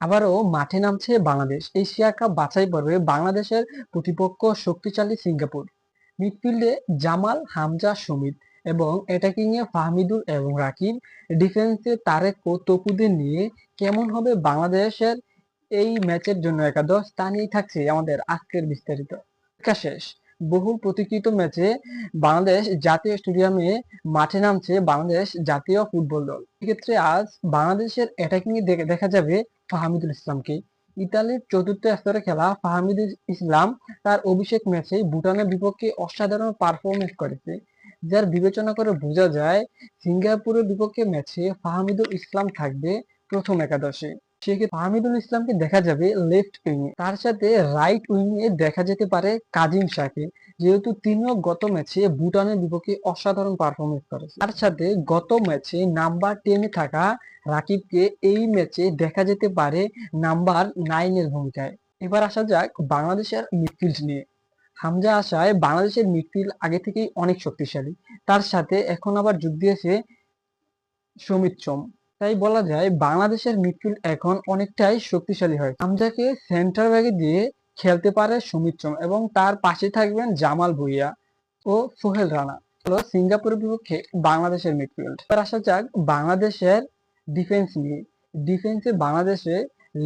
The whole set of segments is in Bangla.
আবারও মাঠে নামছে বাংলাদেশ। এশিয়া কাপ বাছাই পর্বে বাংলাদেশের প্রতিপক্ষ শক্তিশালী সিঙ্গাপুর। মিডফিল্ডে জামাল, হামজা, সুমিত এবং অ্যাটাকিং এ ফাহমিদুল এবং রাকিব। ডিফেন্সে তারেক ও তপুদের নিয়ে কেমন হবে বাংলাদেশের এই ম্যাচের জন্য একাদশ? তা নিয়েই থাকছে আমাদের আজকের বিস্তারিত। শেষ। বহুল প্রতীক্ষিত ম্যাচে বাংলাদেশ জাতীয় স্টেডিয়ামে মাঠে নামছে বাংলাদেশ জাতীয় ফুটবল দল। এক্ষেত্রে আজ বাংলাদেশের অ্যাটাকিং এ দেখা যাবে ফাহামিদুল ইসলামকে। ইতালির চতুর্থ স্তরে খেলা ফাহামিদুল ইসলাম তার অভিষেক ম্যাচে ভুটানের বিপক্ষে অসাধারণ পারফরমেন্স করেছে, যার বিবেচনা করে বোঝা যায়, সিঙ্গাপুরের বিপক্ষে ম্যাচে ফাহামিদুল ইসলাম থাকবে প্রথম একাদশে। সেক্ষেত্রে ফাহামিদুল ইসলামকে দেখা যাবে লেফট উইংয়ে তার সাথে রাইট উইংয়ে দেখা যেতে পারে কাজিম শাহকে। যেহেতু তিনিও গত ম্যাচে ভুটানের বিপক্ষে অসাধারণ পারফরমেন্স করেছে তার সাথে গত ম্যাচে নাম্বার টেনে থাকা রাকিবকে এই ম্যাচে দেখা যেতে পারে নাম্বার নাইনের ভূমিকায়। এবার আসা যাক বাংলাদেশের মিডফিল্ড নিয়ে। হামজা আশায় বাংলাদেশের মিডফিল্ড আগে থেকেই অনেক শক্তিশালী। তার সাথে এখন আবার যোগ দিয়েছে সমিত চম তাই বলা যায় বাংলাদেশের মিডফিল্ড এখন অনেকটাই শক্তিশালী হয়। হামজাকে সেন্টার ব্যাগে দিয়ে খেলতে পারে সমিত চম এবং তার পাশে থাকবেন জামাল ভুইয়া ও সোহেল রানা। হলো সিঙ্গাপুরের বিপক্ষে বাংলাদেশের মিডফিল্ড। এবার আসা যাক বাংলাদেশের ডিফেন্স নিয়ে। ডিফেন্সে বাংলাদেশে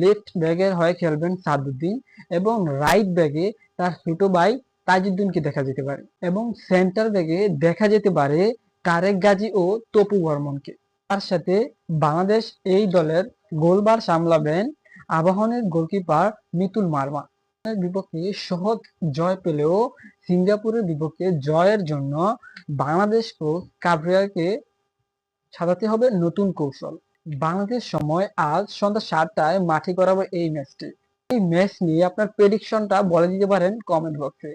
লেফট ব্যাগের হয়ে খেলবেন সাদুদ্দিন এবং রাইট ব্যাগে তার ছোট ভাই তাজউদ্দিনকে দেখা যেতে পারে এবং সেন্টার ব্যাগে দেখা যেতে পারে তারেক গাজী ও তপু বর্মনকে। তার সাথে বাংলাদেশ এই দলের গোলবার সামলাবেন আবাহনের গোলকিপার মিতুল মার্মা। বিপক্ষে সহজ জয় পেলেও সিঙ্গাপুরের বিপক্ষে জয়ের জন্য বাংলাদেশ কোচ কাবরিয়াকে সাজাতে হবে নতুন কৌশল। বাংলাদেশ সময় আজ সন্ধ্যা সাতটায় মাঠে করাবে এই ম্যাচটি। এই ম্যাচ নিয়ে আপনার প্রেডিকশনটা বলে দিতে পারেন কমেন্ট বক্সে